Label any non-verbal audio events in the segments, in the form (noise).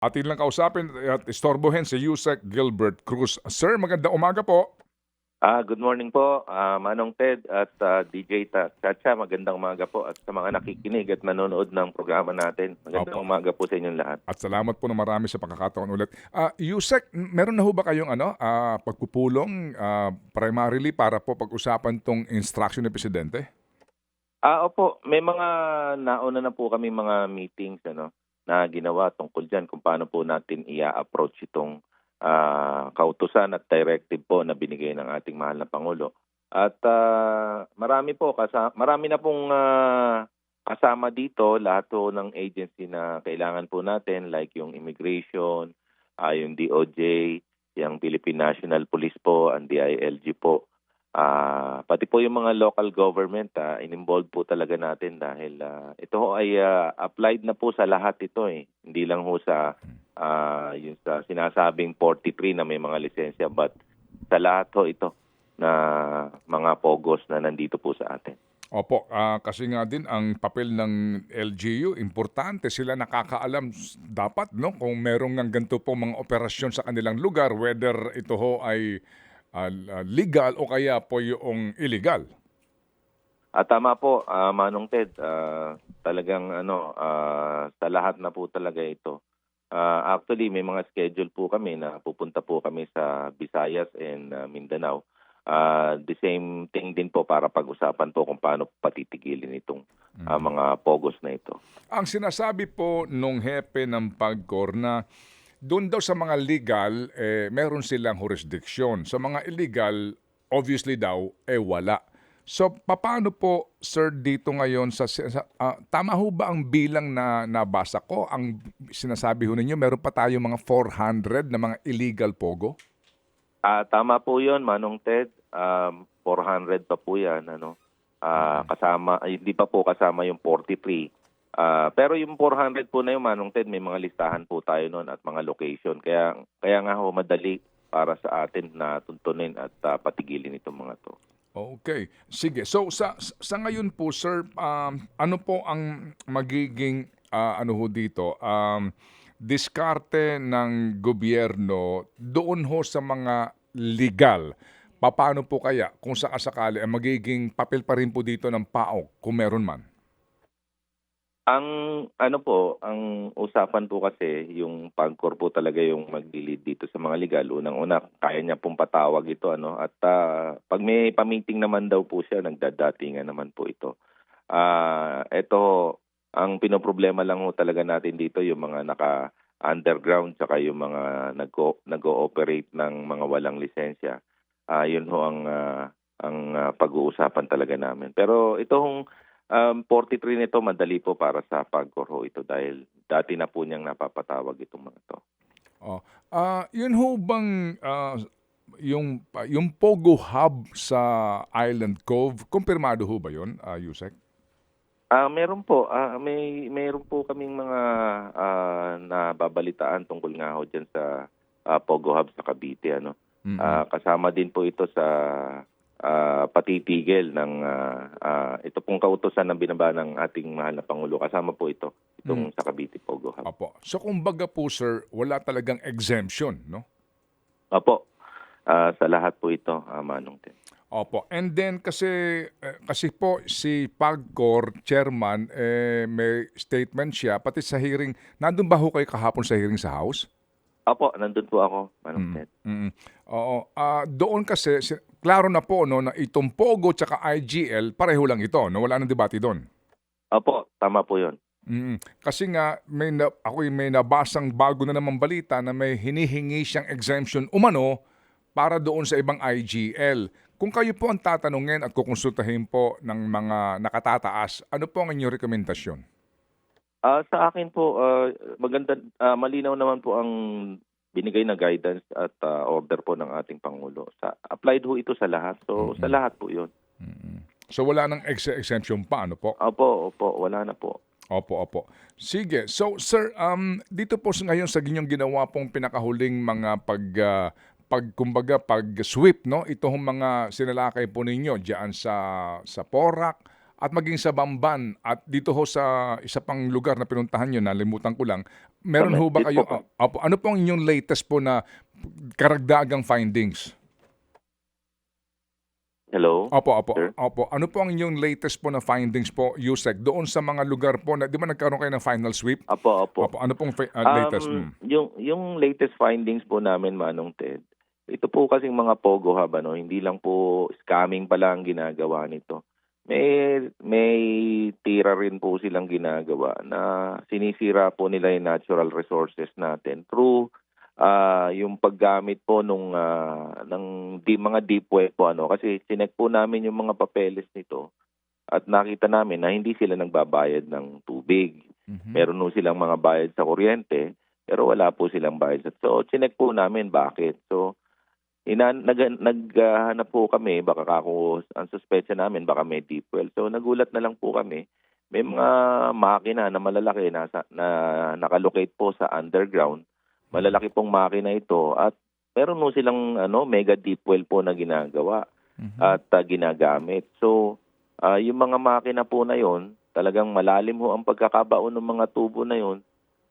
Atin lang kausapin at istorbohin si Yusek Gilbert Cruz. Sir, magandang umaga po. Ah, good morning po, ah, Manong Ted at ah, DJ Ta- Chacha. Magandang umaga po at sa mga nakikinig at nanonood ng programa natin. Magandang Opo. umaga po sa inyong lahat. At salamat po na marami sa pagkakataon ulit. Ah, Yusek, meron na ho ba kayong ano, ah, pagpupulong ah, primarily para po pag-usapan tong instruction ng Presidente? Ah, opo, may mga nauna na po kami mga meetings ano na ginawa tungkol diyan kung paano po natin i-approach itong ah, kautusan at directive po na binigay ng ating mahal na pangulo. At ah, marami po kasama, marami na pong ah, kasama dito lahat po ng agency na kailangan po natin like yung immigration, ah, yung DOJ, yung Philippine National Police po, ang DILG po. Ah, pati po yung mga local government ah, in-involve po talaga natin dahil ah, ito ay ah, applied na po sa lahat ito eh. Hindi lang ho sa ah, yung sa sinasabing 43 na may mga lisensya but sa lahat ho ito na mga pogos na nandito po sa atin. Opo, ah, kasi nga din ang papel ng LGU, importante sila nakakaalam dapat no kung merong ng ganito po mga operasyon sa kanilang lugar whether ito ho ay ah, ah, legal o kaya po yung illegal. At tama po, ah, Manong Ted, ah, talagang ano, ah, sa lahat na po talaga ito. Ah, actually, may mga schedule po kami na pupunta po kami sa Visayas and ah, Mindanao. Ah, the same thing din po para pag-usapan po kung paano patitigilin itong ah, mga pogos na ito. Ang sinasabi po nung hepe ng PAGCOR na doon daw sa mga legal, eh, meron silang jurisdiction. Sa mga illegal, obviously daw, eh wala. So, paano po, sir, dito ngayon, sa, sa ah, tama ho ba ang bilang na nabasa ko? Ang sinasabi ho ninyo, meron pa tayo mga 400 na mga illegal pogo? Ah, tama po 'yon, Manong Ted. Um, 400 pa po 'yan, ano. Ah, kasama ay, hindi pa po kasama yung 43. Ah, pero yung 400 po na yung Manong Ted, may mga listahan po tayo noon at mga location. Kaya kaya nga ho madali para sa atin na tuntunin at ah, patigilin itong mga to. Okay. Sige. So sa sa ngayon po sir, um, ano po ang magiging ah, ano ho dito? Um, diskarte ng gobyerno doon ho sa mga legal. Paano po kaya kung sakasakali ang magiging papel pa rin po dito ng PAOK kung meron man? Ang ano po, ang usapan po kasi yung pagkor po talaga yung maglilid dito sa mga legal. Unang-una, kaya niya pong patawag ito ano at ah, pag may pamiting naman daw po siya, nagdadatingan naman po ito. Ah, ito ang pinoproblema lang ho talaga natin dito yung mga naka underground saka yung mga nag nag-ooperate ng mga walang lisensya. Ah, yun ho ang ah, ang ah, pag-uusapan talaga namin. Pero itong Um, 43 nito madali po para sa pagkoro ito dahil dati na po niyang napapatawag itong mga to. Oh. Ah, yun ho bang ah, yung yung Pogo Hub sa Island Cove, kumpirmado ho ba yun, ah, Yusek? Ah, meron po, ah, may meron po kaming mga ah, nababalitaan tungkol nga ho diyan sa ah, Pogo Hub sa Cavite ano. Mm-mm. Ah, kasama din po ito sa ah, patitigil ng ah, ah, ito pong kautosan na binaba ng ating mahal na pangulo. Kasama po ito itong sa Cavite Pogo Hub. Opo. So kumbaga po sir, wala talagang exemption, no? Opo. Ah, sa lahat po ito, ah, Manong Ten. Opo. And then kasi eh, kasi po si Pagcor chairman eh, may statement siya pati sa hearing. Nandun ba ho kayo kahapon sa hearing sa House? Opo, nandun po ako, Manong Mm. Ted. Mm. Oo. Ah, doon kasi si- klaro na po no na itong Pogo tsaka IGL pareho lang ito, no? Wala nang debate doon. Opo, tama po yun. Mm. Kasi nga may na, ako may nabasang bago na namang balita na may hinihingi siyang exemption umano para doon sa ibang IGL. Kung kayo po ang tatanungin at kukonsultahin po ng mga nakatataas, ano po ang inyong rekomendasyon? Ah, sa akin po, ah, maganda, ah, malinaw naman po ang binigay na guidance at ah, order po ng ating Pangulo. Sa, applied ho ito sa lahat. So, sa lahat po yun. So wala nang ex- exemption pa, ano po? Opo, opo, wala na po. Opo, opo. Sige. So, sir, um, dito po sa ngayon sa inyong ginawa pong pinakahuling mga pag, ah, pag kumbaga, pag sweep, no? Ito hong mga sinalakay po ninyo diyan sa, sa Porac at maging sa Bamban at dito ho sa isa pang lugar na pinuntahan nyo, nalimutan ko lang, meron ho ba kayo, po. opo, ano po ang inyong latest po na karagdagang findings? Hello? Opo, opo, Sir? opo. Ano po ang inyong latest po na findings po, Yusek, doon sa mga lugar po na, di ba nagkaroon kayo ng final sweep? Apo, apo. Opo, ano pong ah, latest? Um, Mm. yung, yung latest findings po namin, Manong Ted, ito po kasing mga Pogo Hub, ano, hindi lang po scamming pala ang ginagawa nito. May, may tira rin po silang ginagawa na sinisira po nila yung natural resources natin through ah yung paggamit po nung ah, ng di, mga deep well po ano kasi sinek po namin yung mga papeles nito at nakita namin na hindi sila nagbabayad ng tubig. Mhm. Meron po silang mga bayad sa kuryente, pero wala po silang bayad. So, chinek po namin bakit. So, ina, nag, naghanap po kami, baka kako, ang suspetsya namin, baka may deep well. So, nagulat na lang po kami. May mga makina na malalaki na, na nakalocate po sa underground. Malalaki pong makina ito at meron po silang ano, mega deep well po na ginagawa Mhm. at ah, ginagamit. So, ah, yung mga makina po na yon, talagang malalim ho ang pagkakabaon ng mga tubo na yon.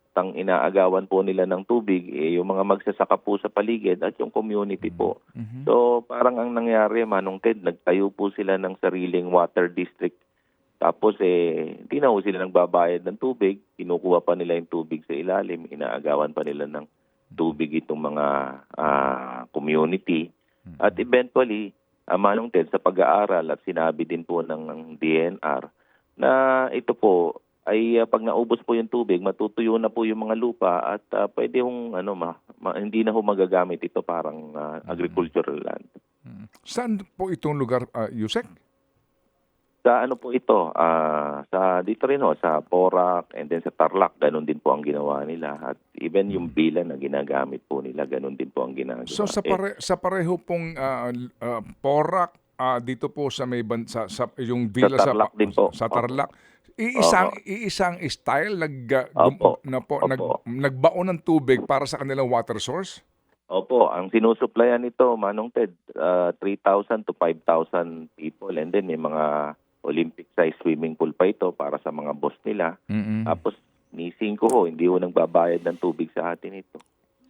Tang inaagawan po nila ng tubig, eh, yung mga magsasaka po sa paligid at yung community po. Mhm. So, parang ang nangyari, Manong Ted, nagtayo po sila ng sariling water district. Tapos, eh, hindi na ho sila nagbabayad ng tubig. Kinukuha pa nila yung tubig sa ilalim. Inaagawan pa nila ng tubig itong mga ah, community. At eventually, uh, Manong Ted, sa pag-aaral at sinabi din po ng, ng DNR na ito po ay ah, pag naubos po yung tubig, matutuyo na po yung mga lupa at ah, pwede hong ano ma, ma- hindi na ho magagamit ito parang ah, agricultural land. Mhm. Saan po itong lugar, ah, Yusek? Sa ano po ito? ah sa dito rin ho, sa Porac and then sa Tarlac, ganun din po ang ginawa nila. At even yung bilan na ginagamit po nila, ganun din po ang ginagawa. So sa Eh, pare, sa pareho pong l- ah, Porac ah, dito po sa may ban, sa, sa yung villa sa, Tarlac din po. sa Opo. Tarlac. Iisang iisang style nag gum- Opo. na po Opo. nag nagbaon ng tubig para sa kanilang water source. Opo, ang sinusuplayan nito, Manong Ted, ah, 3,000 to 5,000 people. And then may mga Olympic-sized swimming pool pa ito para sa mga boss nila. mm Tapos, ni 5 ho, hindi ho nagbabayad ng tubig sa atin ito.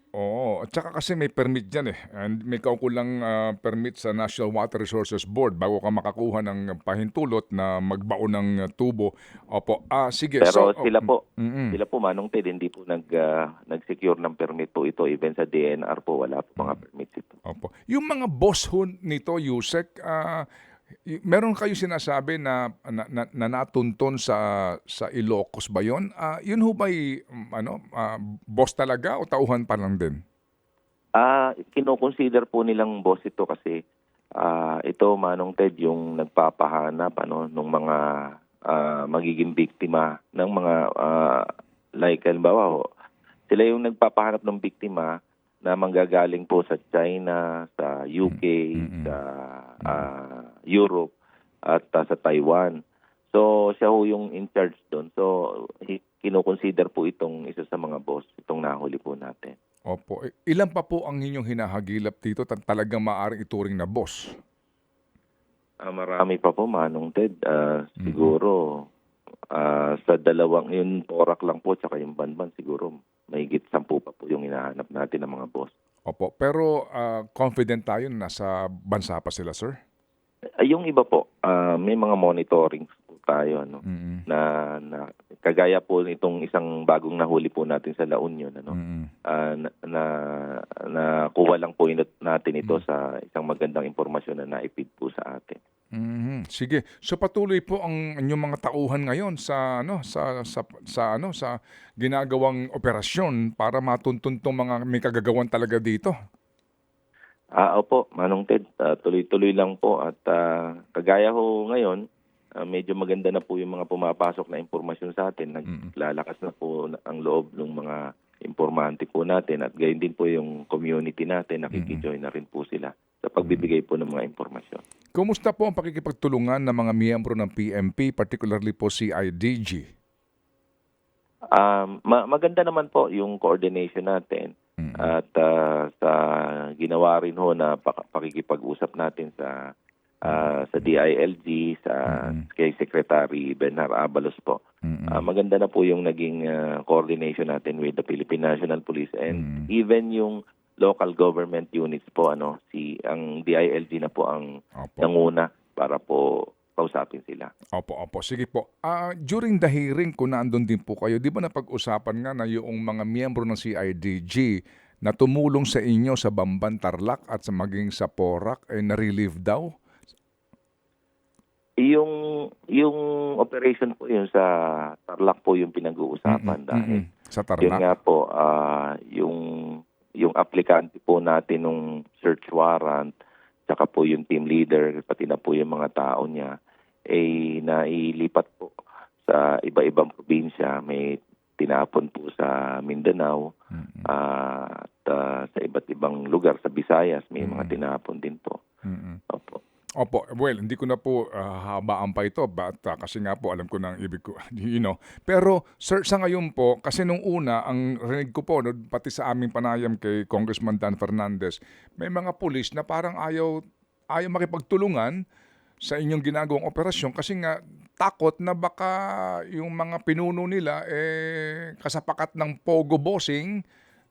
Oo, at saka kasi may permit dyan eh. And may kaukulang ah, permit sa National Water Resources Board bago ka makakuha ng pahintulot na magbaon ng tubo. Opo, ah sige. Pero so, sila po, mm sila po, Manong Ted, hindi po nag, ah, nag-secure ng permit po ito. Even sa DNR po, wala po mga permits ito. Opo. Yung mga boss ho nito, Yusek, ah, y- meron kayo sinasabi na, na, na, na natunton sa sa Ilocos ba yun? Ah, yun ho ba'y, um, ano, ah, boss talaga o tauhan pa lang din? Ah, kino-consider po nilang boss ito kasi ah ito Manong Ted yung nagpapahanap ano ng mga ah, magiging biktima ng mga ah, like halimbawa ho, sila yung nagpapahanap ng biktima na manggagaling po sa China, sa UK, Mm-mm. sa ah, Europe at ah, sa Taiwan. So siya ho yung in charge doon. So hi- kino-consider po itong isa sa mga boss, itong nahuli po natin. Opo. Ilan pa po ang inyong hinahagilap dito talagang maaring ituring na boss? Ah, marami pa po, Manong Ted. Ah, Siguro, ah, sa dalawang, yung Porak lang po, tsaka yung Banban, siguro, mahigit sampu pa po yung hinahanap natin ng mga boss. Opo. Pero ah, confident tayo na nasa bansa pa sila, sir? Yung iba po, ah, may mga monitoring po tayo, ano, Mm-mm. na, na kagaya po nitong isang bagong nahuli po natin sa La Union, ano, Mm-mm. ah, na, na, na kuha lang po natin ito sa isang magandang impormasyon na naipid po sa atin. Mhm. Sige. So patuloy po ang inyong mga tauhan ngayon sa ano sa sa sa ano sa ginagawang operasyon para matuntun tong mga may kagagawan talaga dito. Ah, opo, Manong Ted, ah, tuloy-tuloy lang po. At ah, kagaya ho ngayon, ah, medyo maganda na po yung mga pumapasok na impormasyon sa atin. Naglalakas na po na- ang loob ng mga informante po natin. At gayon din po yung community natin, nakikijoin na rin po sila sa pagbibigay po ng mga impormasyon. Kumusta po ang pakikipagtulungan ng mga miyembro ng PMP, particularly po CIDG? Um, ma- maganda naman po yung coordination natin Mm. at ah, sa ginawa rin ho na pak- pakikipag-usap natin sa ah, sa DILG, sa kay Secretary Benar Abalos po. Mm-mm. Ah, maganda na po yung naging ah, coordination natin with the Philippine National Police and Mm. even yung local government units po ano si ang DILG na po ang Opo. nanguna para po kausapin sila. Opo, opo. Sige po. Ah, during the hearing, kung naandun din po kayo, di ba napag-usapan nga na yung mga miyembro ng CIDG na tumulong sa inyo sa Bamban Tarlac at sa maging sa Porac, eh, na-relieve daw? Yung yung operation po yun sa Tarlac po yung pinag-uusapan dahil mm-mm. Sa yun Tarlac? nga po ah, yung yung aplikante po natin nung search warrant tsaka po yung team leader pati na po yung mga tao niya ay nailipat po sa iba-ibang probinsya may tinapon po sa Mindanao Mm-mm, ah, at ah, sa iba't ibang lugar sa Visayas may Mm. mga tinapon din po. mm-mm. Opo. Opo, well, hindi ko na po ah, habaan pa ito but, ah, kasi nga po alam ko na ang ibig ko, (laughs) you know. Pero sir, sa ngayon po, kasi nung una, ang rinig ko po, no, pati sa aming panayam kay Congressman Dan Fernandez, may mga pulis na parang ayaw, ayaw makipagtulungan sa inyong ginagawang operasyon kasi nga takot na baka yung mga pinuno nila eh kasapakat ng pogo bossing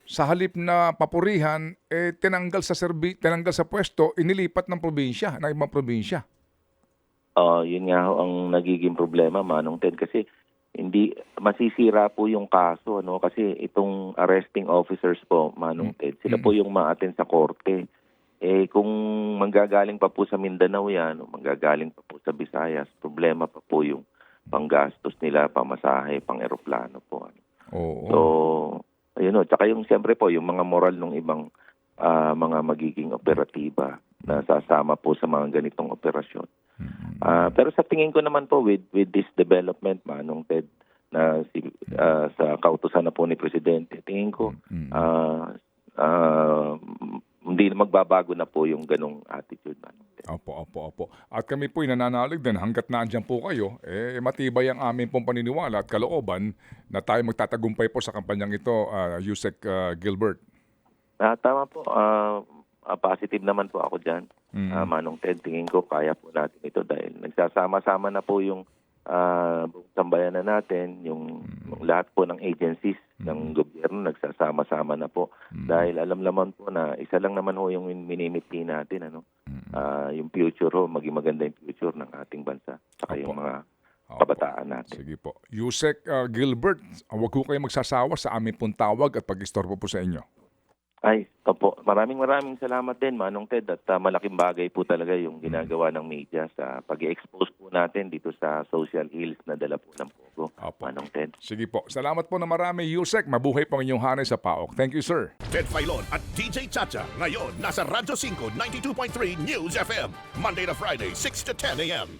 sa halip na papurihan, eh, tinanggal sa serbi, tinanggal sa pwesto, inilipat ng probinsya, ng ibang probinsya. Ah, yun nga ho ang nagiging problema Manong Ted kasi hindi masisira po yung kaso no kasi itong arresting officers po Manong Ted sila po yung ma-attend sa korte. Eh kung manggagaling pa po sa Mindanao yan o manggagaling pa po sa Visayas, problema pa po yung panggastos nila, pamasahe, pang eroplano po. Ano. Oo. So, ayun o. Tsaka yung siyempre po, yung mga moral ng ibang ah, mga magiging operatiba na sasama po sa mga ganitong operasyon. Ah, pero sa tingin ko naman po with with this development manong Ted na si ah, sa kautusan na po ni presidente, tingin ko ah ah, hindi na magbabago na po yung ganong attitude Ted. Opo, opo, opo. At kami po'y nananalig din hanggat naandyan po kayo, eh matibay ang aming pong paniniwala at kalooban na tayo magtatagumpay po sa kampanyang ito, uh, Yusek ah, Gilbert. Ah, tama po. Ah, positive naman po ako diyan. Mm. Ah, Manong Ted, tingin ko kaya po natin ito dahil nagsasama-sama na po yung buong sambayanan natin, yung, yung lahat po ng agencies ng gobyerno nagsasama-sama na po dahil alam naman po na isa lang naman ho yung minimiti natin ano Ah, yung future ho maging maganda yung future ng ating bansa saka yung Opo. mga Opo. kabataan natin. Sige po. Yusek ah, Gilbert, huwag ko kayo magsasawa sa aming pong tawag at pag-istorbo po sa inyo. Ay, opo. Maraming maraming salamat din, Manong Ted. At ah, malaking bagay po talaga yung ginagawa ng media sa pag expose po natin dito sa social ills na dala po ng Pogo, Opo. Manong Ted. Sige po. Salamat po na marami, Yusek. Mabuhay po ang inyong hanay sa PAOK. Thank you, sir. Ted Filon at DJ Chacha. Ngayon, nasa Radyo 5, 92.3 News FM. Monday to Friday, 6 to 10 a.m.